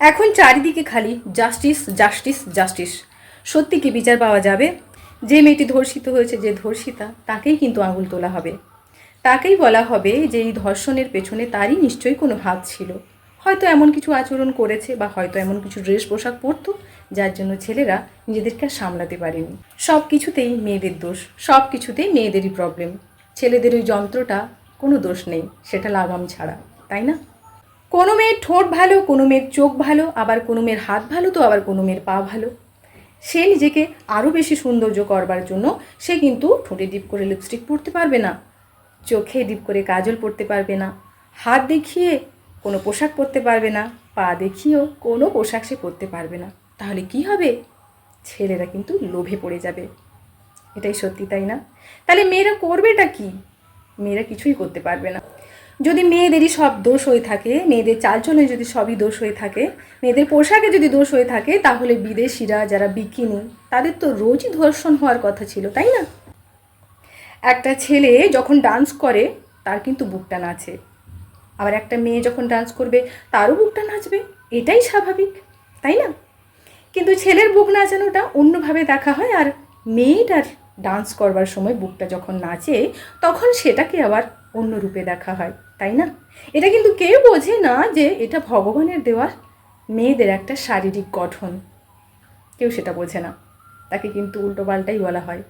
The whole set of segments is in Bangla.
এখন চারিদিকে খালি জাস্টিস জাস্টিস জাস্টিস সত্যি কি বিচার পাওয়া যাবে? যে মেয়েটি ধর্ষিত হয়েছে, যে ধর্ষিতা, তাকেই কিন্তু আঙুল তোলা হবে। তাকেই বলা হবে যে এই ধর্ষণের পেছনে তারই নিশ্চয়ই কোনো হাত ছিল। হয়তো এমন কিছু আচরণ করেছে বা হয়তো এমন কিছু ড্রেস পোশাক পরতো, যার জন্য ছেলেরা নিজেদেরকে আর সামলাতে পারেনি। সব কিছুতেই মেয়েদের দোষ, সব কিছুতেই মেয়েদেরই প্রবলেম ছেলেদের ওই যন্ত্রটা কোনো দোষ নেই, সেটা লাগাম ছাড়া, তাই না? কোনো মেয়ের ঠোঁট ভালো, কোনো মেয়ের চোখ ভালো, আবার কোনো মেয়ের হাত ভালো তো আবার কোনো মেয়ের পা ভালো। সে নিজেকে আরও বেশি সৌন্দর্য করবার জন্য সে কিন্তু ঠোঁটে ডিপ করে লিপস্টিক পরতে পারবে না, চোখে ডিপ করে কাজল পরতে পারবে না, হাত দেখিয়ে কোনো পোশাক পরতে পারবে না, পা দেখিয়েও কোনো পোশাক সে পরতে পারবে না। তাহলে কি হবে? ছেলেরা কিন্তু লোভে পড়ে যাবে। এটাই সত্যি, তাই না? তাহলে মেয়েরা করবেটা কি? মেয়েরা কিছুই করতে পারবে না। যদি মেয়েদেরই সব দোষ হয়ে থাকে, মেয়েদের চালচলনে যদি সবই দোষ হয়ে থাকে, মেয়েদের পোশাকে যদি দোষ হয়ে থাকে, তাহলে বিদেশিরা যারা বিকিনি, তাদের তো রোজই ধর্ষণ হওয়ার কথা ছিল, তাই না? একটা ছেলে যখন ডান্স করে, তার কিন্তু বুকটা নাচে। আবার একটা মেয়ে যখন ডান্স করবে, তারও বুকটা নাচবে, এটাই স্বাভাবিক, তাই না? কিন্তু ছেলের বুক নাচানোটা অন্যভাবে দেখা হয়, আর মেয়েটার ডান্স করবার সময় বুকটা যখন নাচে, তখন সেটাকে আবার অন্য রূপে দেখা হয়, তাই না? এটা কিন্তু কেউ বোঝে না যে এটা ভগবানের দেওয়া মেয়েদের একটা শারীরিক গঠন। কেউ সেটা বোঝে না। তাকে কিন্তু উল্টো পাল্টাই বলা হয়।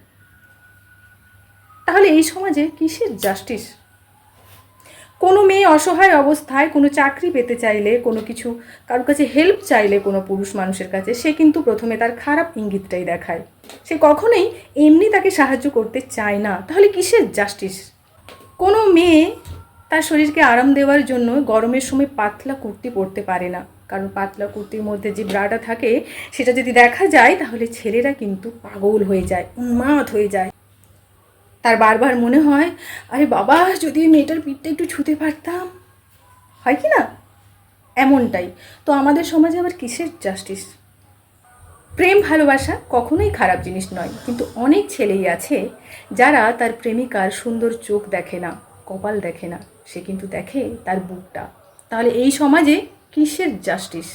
তাহলে এই সমাজে কিসের জাস্টিস কোনো মেয়ে অসহায় অবস্থায় কোনো চাকরি পেতে চাইলে, কোনো কিছু কারোর কাছে হেল্প চাইলে কোনো পুরুষ মানুষের কাছে, সে কিন্তু প্রথমে তার খারাপ ইঙ্গিতটাই দেখায়। সে কখনোই এমনি তাকে সাহায্য করতে চায় না। তাহলে কিসের জাস্টিস কোনো মেয়ে তার শরীরকে আরাম দেওয়ার জন্য গরমের সময় পাতলা কুর্তি পরতে পারে না। কারণ পাতলা কুর্তির মধ্যে যে ব্রাটা থাকে, সেটা যদি দেখা যায়, তাহলে ছেলেরা কিন্তু পাগল হয়ে যায়, উন্মাদ হয়ে যায়। তার বারবার মনে হয়, আরে বাবা, যদি মেয়েটার পিঠটা একটু ছুতে পারতাম। হয় কি না? এমনটাই। তো আমাদের সমাজে আবার কিসের জাস্টিস প্রেম ভালোবাসা কখনোই খারাপ জিনিস নয়, কিন্তু অনেক ছেলেই আছে যারা তার প্রেমিকার সুন্দর চোখ দেখে না, কপাল দেখে না, সে কিন্তু দেখে তার বুকটা। তাহলে এই সমাজে কিসের জাস্টিস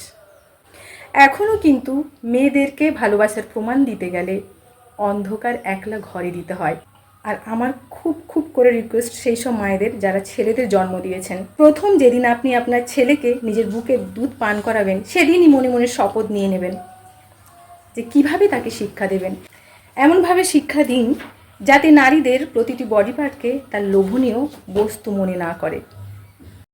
এখনও কিন্তু মেয়েদেরকে ভালোবাসার প্রমাণ দিতে গেলে অন্ধকার একলা ঘরে দিতে হয়। আর আমার খুব খুব করে রিকোয়েস্ট সেই সব মায়েদের যারা ছেলেদের জন্ম দিয়েছেন। প্রথম যেদিন আপনি আপনার ছেলেকে নিজের বুকে দুধ পান করাবেন, সেদিনই মনে মনে শপথ নিয়ে নেবেন। যে কীভাবে তাকে শিক্ষা দেবেন। এমনভাবে শিক্ষা দিন যাতে নারীদের প্রতিটি বডি পার্টকে তার লোভনীয় বস্তু মনে না করে।